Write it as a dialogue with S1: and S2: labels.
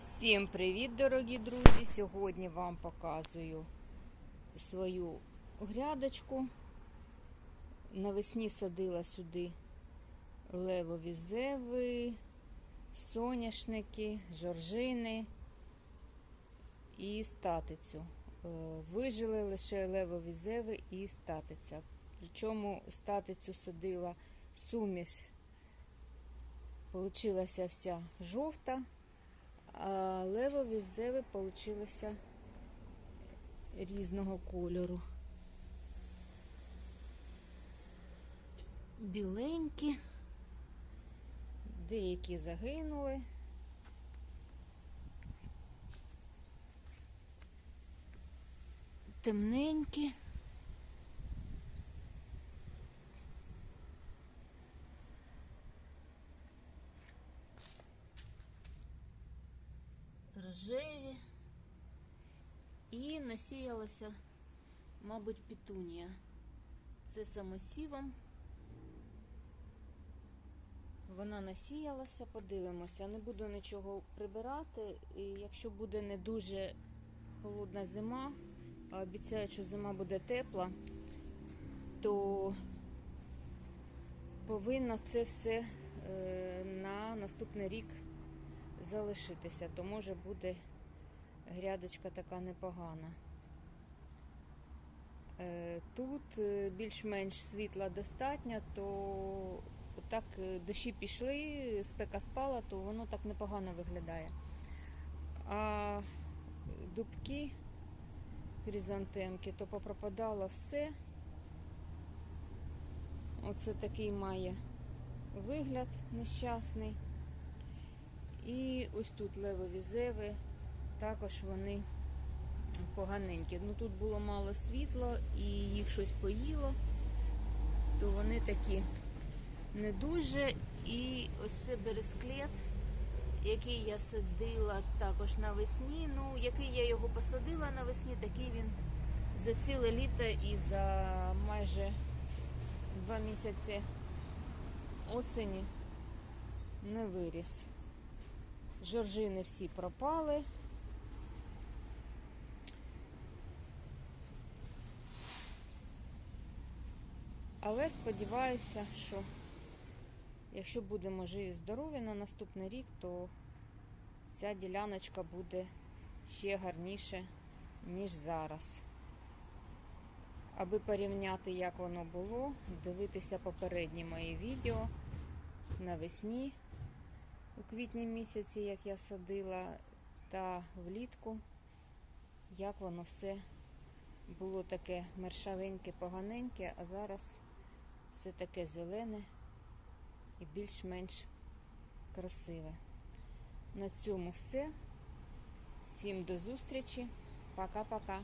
S1: Всім привіт, дорогі друзі! Сьогодні вам показую свою грядочку. Навесні садила сюди левові зеви, соняшники, жоржини і статицю. Е, Вижили лише левові зеви і статиця. Причому статицю садила суміш, получилася вся жовта. Зеви получилися різного кольору. Біленькі, деякі загинули. Темненькі. Рожеві. І насіялася, мабуть, пітунія. Це самосівом. Вона насіялася, подивимося. Не буду нічого прибирати. І якщо буде не дуже холодна зима, а обіцяють, що зима буде тепла, то повинно це все е, на наступний рік залишитися, то може буде грядочка така непогана. Е, Тут е, більш-менш світла достатньо, то так дощі пішли, спека спала, то воно так непогано виглядає. А дубки, хризантемки, то попропадало все. Оце такий має вигляд нещасний. І ось тут левові зеви, також вони поганенькі. Ну тут було мало світла і їх щось поїло, то вони такі не дуже. І ось це бересклет, який я садила також навесні. Ну, який я його посадила навесні, такий він за ціле літо і за майже два місяці осені не виріс. Жоржини всі пропали. Але сподіваюся, що якщо будемо живі здорові на наступний рік, то ця діляночка буде ще гарніше, ніж зараз. Аби порівняти, як воно було, дивитися попередні мої відео навесні у квітні місяці, як я садила, та влітку, як воно все було таке мершавеньке, поганеньке, а зараз все таке зелене і більш-менш красиве. На цьому все. Всім до зустрічі. Пока-пока.